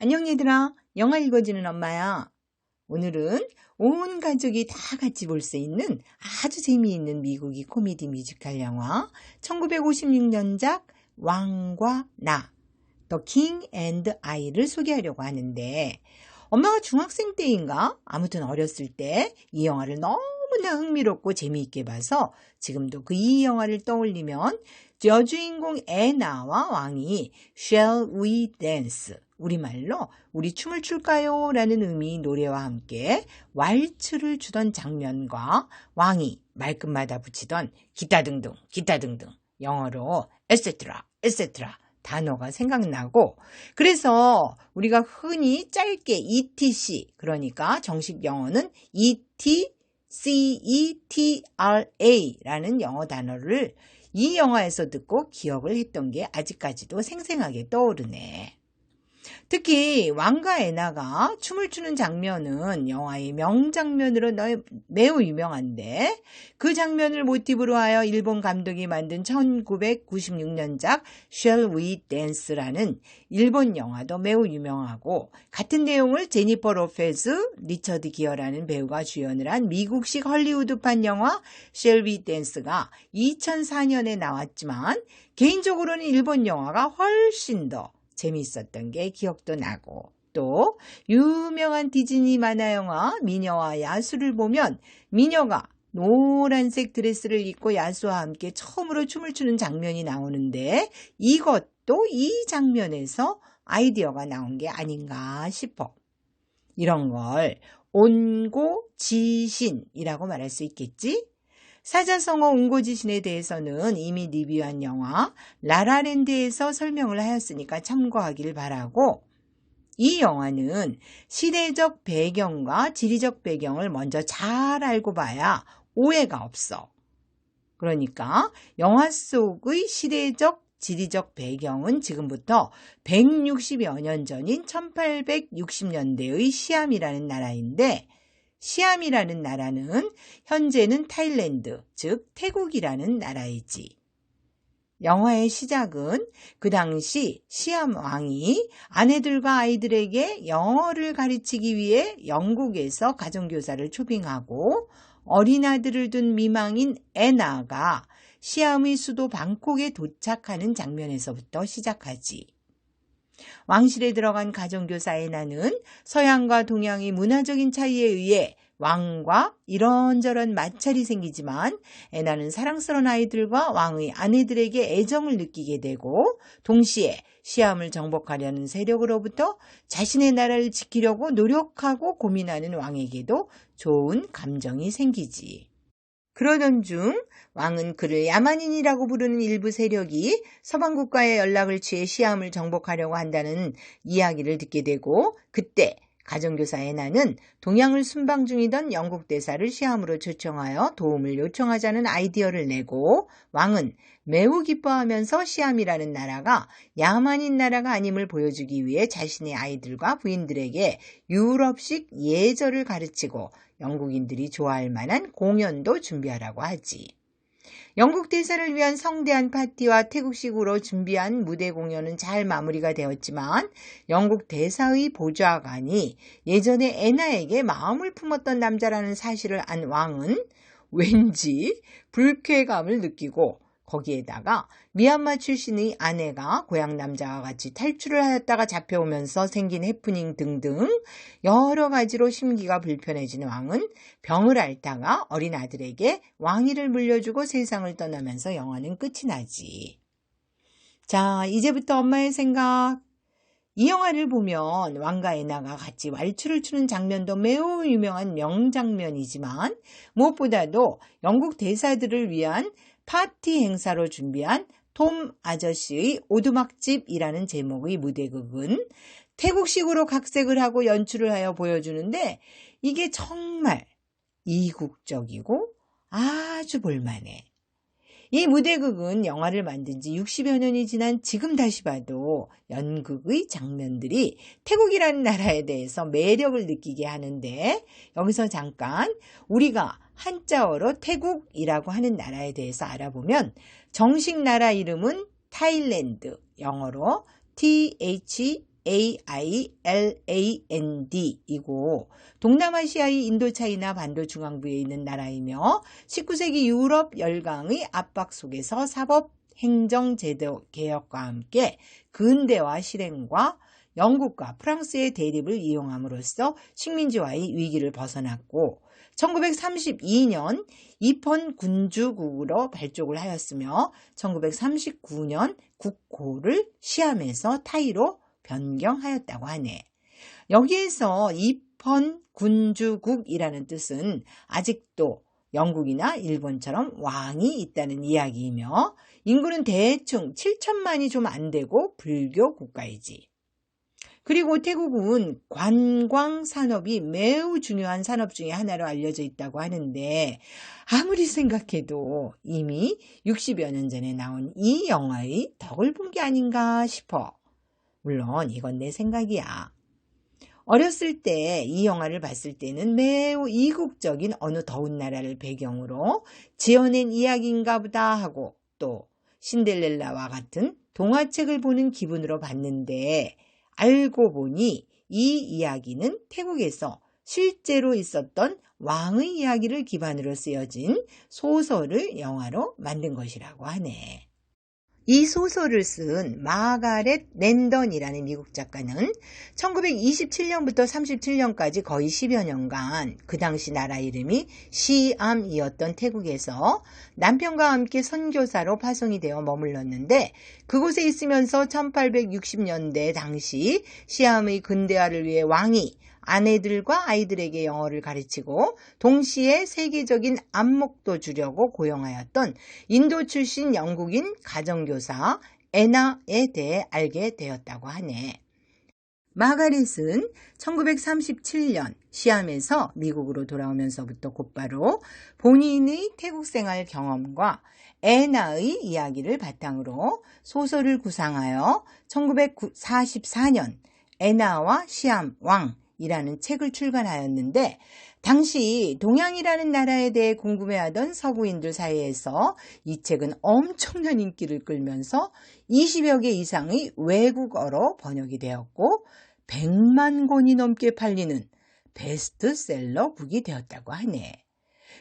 안녕 얘들아. 영화 읽어주는 엄마야. 오늘은 온 가족이 다 같이 볼 수 있는 아주 재미있는 미국이 코미디 뮤지컬 영화 1956년작 왕과 나 The King and I를 소개하려고 하는데 엄마가 중학생 때인가 아무튼 어렸을 때 이 영화를 너무 나 흥미롭고 재미있게 봐서 지금도 그 이 영화를 떠올리면 여주인공 애나와 왕이 Shall we dance? 우리말로 우리 춤을 출까요? 라는 의미 노래와 함께 왈츠를 주던 장면과 왕이 말끝마다 붙이던 기타 등등, 기타 등등 영어로 etc. etc. 단어가 생각나고 그래서 우리가 흔히 짧게 ETC 그러니까 정식 영어는 ET CETRA라는 영어 단어를 이 영화에서 듣고 기억을 했던 게 아직까지도 생생하게 떠오르네. 특히 왕과 애나가 춤을 추는 장면은 영화의 명장면으로 매우 유명한데 그 장면을 모티브로 하여 일본 감독이 만든 1996년작 Shall We Dance라는 일본 영화도 매우 유명하고 같은 내용을 제니퍼 로페즈, 리처드 기어라는 배우가 주연을 한 미국식 헐리우드판 영화 Shall We Dance가 2004년에 나왔지만 개인적으로는 일본 영화가 훨씬 더 재미있었던 게 기억도 나고 또 유명한 디즈니 만화 영화 미녀와 야수를 보면 미녀가 노란색 드레스를 입고 야수와 함께 처음으로 춤을 추는 장면이 나오는데 이것도 이 장면에서 아이디어가 나온 게 아닌가 싶어. 이런 걸 온고 지신이라고 말할 수 있겠지? 사자성어 옹고지신에 대해서는 이미 리뷰한 영화 라라랜드에서 설명을 하였으니까 참고하길 바라고 이 영화는 시대적 배경과 지리적 배경을 먼저 잘 알고 봐야 오해가 없어. 그러니까 영화 속의 시대적 지리적 배경은 지금부터 160여 년 전인 1860년대의 시암이라는 나라인데 시암이라는 나라는 현재는 타일랜드, 즉 태국이라는 나라이지. 영화의 시작은 그 당시 시암 왕이 아내들과 아이들에게 영어를 가르치기 위해 영국에서 가정교사를 초빙하고 어린아들을 둔 미망인 애나가 시암의 수도 방콕에 도착하는 장면에서부터 시작하지. 왕실에 들어간 가정교사 에나는 서양과 동양의 문화적인 차이에 의해 왕과 이런저런 마찰이 생기지만 에나는 사랑스러운 아이들과 왕의 아내들에게 애정을 느끼게 되고 동시에 시암을 정복하려는 세력으로부터 자신의 나라를 지키려고 노력하고 고민하는 왕에게도 좋은 감정이 생기지. 그러던 중 왕은 그를 야만인이라고 부르는 일부 세력이 서방 국가의 연락을 취해 시암을 정복하려고 한다는 이야기를 듣게 되고 그때 가정교사 에나는 동양을 순방 중이던 영국 대사를 시암으로 초청하여 도움을 요청하자는 아이디어를 내고 왕은 매우 기뻐하면서 시암이라는 나라가 야만인 나라가 아님을 보여주기 위해 자신의 아이들과 부인들에게 유럽식 예절을 가르치고 영국인들이 좋아할 만한 공연도 준비하라고 하지. 영국 대사를 위한 성대한 파티와 태국식으로 준비한 무대 공연은 잘 마무리가 되었지만 영국 대사의 보좌관이 예전에 애나에게 마음을 품었던 남자라는 사실을 안 왕은 왠지 불쾌감을 느끼고 거기에다가 미얀마 출신의 아내가 고향 남자와 같이 탈출을 하였다가 잡혀오면서 생긴 해프닝 등등 여러 가지로 심기가 불편해진 왕은 병을 앓다가 어린 아들에게 왕위를 물려주고 세상을 떠나면서 영화는 끝이 나지. 자, 이제부터 엄마의 생각. 이 영화를 보면 왕과 애나가 같이 왈츠를 추는 장면도 매우 유명한 명장면이지만 무엇보다도 영국 대사들을 위한 파티 행사로 준비한 톰 아저씨의 오두막집이라는 제목의 무대극은 태국식으로 각색을 하고 연출을 하여 보여주는데 이게 정말 이국적이고 아주 볼만해. 이 무대극은 영화를 만든 지 60여 년이 지난 지금 다시 봐도 연극의 장면들이 태국이라는 나라에 대해서 매력을 느끼게 하는데 여기서 잠깐 우리가 한자어로 태국이라고 하는 나라에 대해서 알아보면 정식 나라 이름은 타일랜드, 영어로 THAILAND A-I-L-A-N-D 이고 동남아시아의 인도차이나 반도 중앙부에 있는 나라이며 19세기 유럽 열강의 압박 속에서 사법 행정제도 개혁과 함께 근대화 실행과 영국과 프랑스의 대립을 이용함으로써 식민지와의 위기를 벗어났고 1932년 입헌 군주국으로 발족을 하였으며 1939년 국호를 시암에서 타이로 변경하였다고 하네. 여기에서 입헌 군주국이라는 뜻은 아직도 영국이나 일본처럼 왕이 있다는 이야기이며 인구는 대충 7천만이 좀 안 되고 불교 국가이지. 그리고 태국은 관광 산업이 매우 중요한 산업 중의 하나로 알려져 있다고 하는데 아무리 생각해도 이미 60여 년 전에 나온 이 영화의 덕을 본 게 아닌가 싶어. 물론 이건 내 생각이야. 어렸을 때 이 영화를 봤을 때는 매우 이국적인 어느 더운 나라를 배경으로 지어낸 이야기인가 보다 하고 또 신델렐라와 같은 동화책을 보는 기분으로 봤는데 알고 보니 이 이야기는 태국에서 실제로 있었던 왕의 이야기를 기반으로 쓰여진 소설을 영화로 만든 것이라고 하네. 이 소설을 쓴 마가렛 랜던이라는 미국 작가는 1927년부터 37년까지 거의 10여 년간 그 당시 나라 이름이 시암이었던 태국에서 남편과 함께 선교사로 파송이 되어 머물렀는데 그곳에 있으면서 1860년대 당시 시암의 근대화를 위해 왕이 아내들과 아이들에게 영어를 가르치고 동시에 세계적인 안목도 주려고 고용하였던 인도 출신 영국인 가정교사 에나에 대해 알게 되었다고 하네. 마가렛은 1937년 시암에서 미국으로 돌아오면서부터 곧바로 본인의 태국 생활 경험과 에나의 이야기를 바탕으로 소설을 구상하여 1944년 에나와 시암 왕 이라는 책을 출간하였는데 당시 동양이라는 나라에 대해 궁금해하던 서구인들 사이에서 이 책은 엄청난 인기를 끌면서 20여 개 이상의 외국어로 번역이 되었고 100만 권이 넘게 팔리는 베스트셀러 북이 되었다고 하네.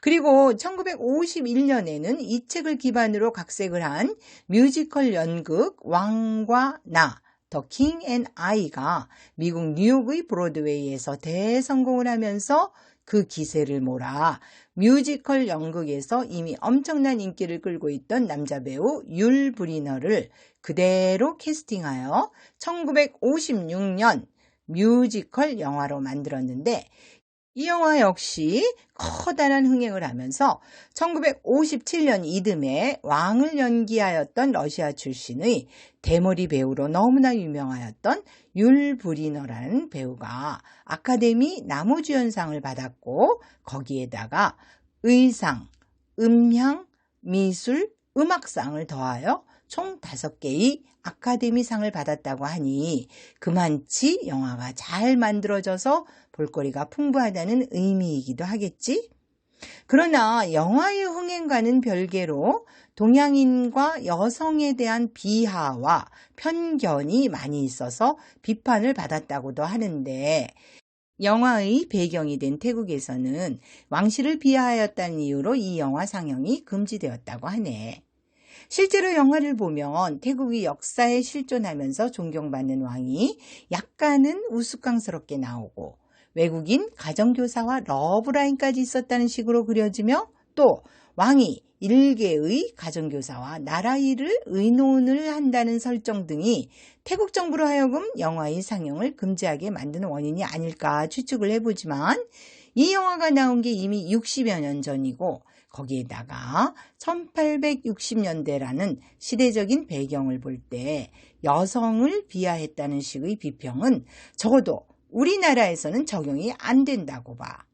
그리고 1951년에는 이 책을 기반으로 각색을 한 뮤지컬 연극 왕과 나 더 킹 앤 아이가 미국 뉴욕의 브로드웨이에서 대성공을 하면서 그 기세를 몰아 뮤지컬 연극에서 이미 엄청난 인기를 끌고 있던 남자 배우 율 브리너를 그대로 캐스팅하여 1956년 뮤지컬 영화로 만들었는데 이 영화 역시 커다란 흥행을 하면서 1957년 이듬해 왕을 연기하였던 러시아 출신의 대머리 배우로 너무나 유명하였던 율 브리너라는 배우가 아카데미 나무주연상을 받았고 거기에다가 의상, 음향, 미술, 음악상을 더하여 총 5개의 아카데미상을 받았다고 하니 그만치 영화가 잘 만들어져서 볼거리가 풍부하다는 의미이기도 하겠지? 그러나 영화의 흥행과는 별개로 동양인과 여성에 대한 비하와 편견이 많이 있어서 비판을 받았다고도 하는데 영화의 배경이 된 태국에서는 왕실을 비하하였다는 이유로 이 영화 상영이 금지되었다고 하네. 실제로 영화를 보면 태국의 역사에 실존하면서 존경받는 왕이 약간은 우스꽝스럽게 나오고 외국인 가정교사와 러브라인까지 있었다는 식으로 그려지며 또 왕이 일개의 가정교사와 나라 일을 의논을 한다는 설정 등이 태국 정부로 하여금 영화의 상영을 금지하게 만드는 원인이 아닐까 추측을 해보지만 이 영화가 나온 게 이미 60여 년 전이고 거기에다가 1860년대라는 시대적인 배경을 볼 때 여성을 비하했다는 식의 비평은 적어도 우리나라에서는 적용이 안 된다고 봐.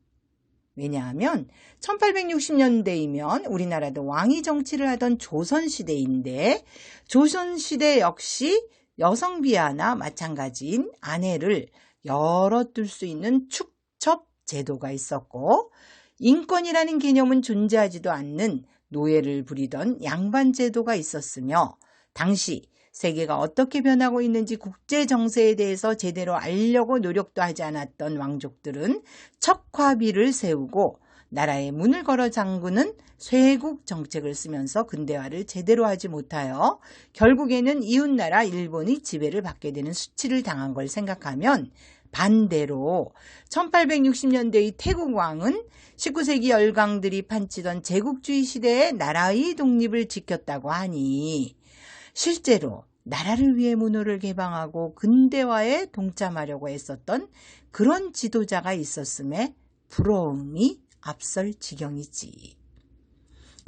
왜냐하면 1860년대이면 우리나라도 왕위 정치를 하던 조선시대인데 조선시대 역시 여성 비하나 마찬가지인 아내를 열어둘 수 있는 축첩 제도가 있었고 인권이라는 개념은 존재하지도 않는 노예를 부리던 양반 제도가 있었으며 당시 세계가 어떻게 변하고 있는지 국제 정세에 대해서 제대로 알려고 노력도 하지 않았던 왕족들은 척화비를 세우고 나라의 문을 걸어 잠그는 쇄국 정책을 쓰면서 근대화를 제대로 하지 못하여 결국에는 이웃나라 일본이 지배를 받게 되는 수치를 당한 걸 생각하면 반대로 1860년대의 태국 왕은 19세기 열강들이 판치던 제국주의 시대에 나라의 독립을 지켰다고 하니 실제로 나라를 위해 문호를 개방하고 근대화에 동참하려고 했었던 그런 지도자가 있었음에 부러움이 앞설 지경이지.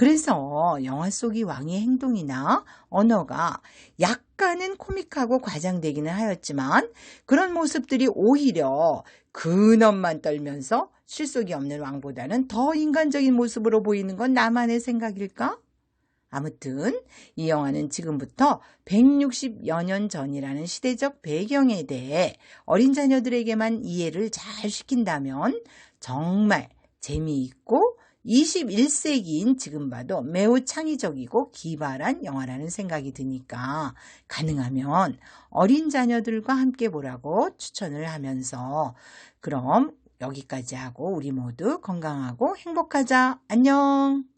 그래서 영화 속의 왕의 행동이나 언어가 약간은 코믹하고 과장되기는 하였지만 그런 모습들이 오히려 근엄만 떨면서 실속이 없는 왕보다는 더 인간적인 모습으로 보이는 건 나만의 생각일까? 아무튼 이 영화는 지금부터 160여 년 전이라는 시대적 배경에 대해 어린 자녀들에게만 이해를 잘 시킨다면 정말 재미있고 21세기인 지금 봐도 매우 창의적이고 기발한 영화라는 생각이 드니까 가능하면 어린 자녀들과 함께 보라고 추천을 하면서 그럼 여기까지 하고 우리 모두 건강하고 행복하자. 안녕.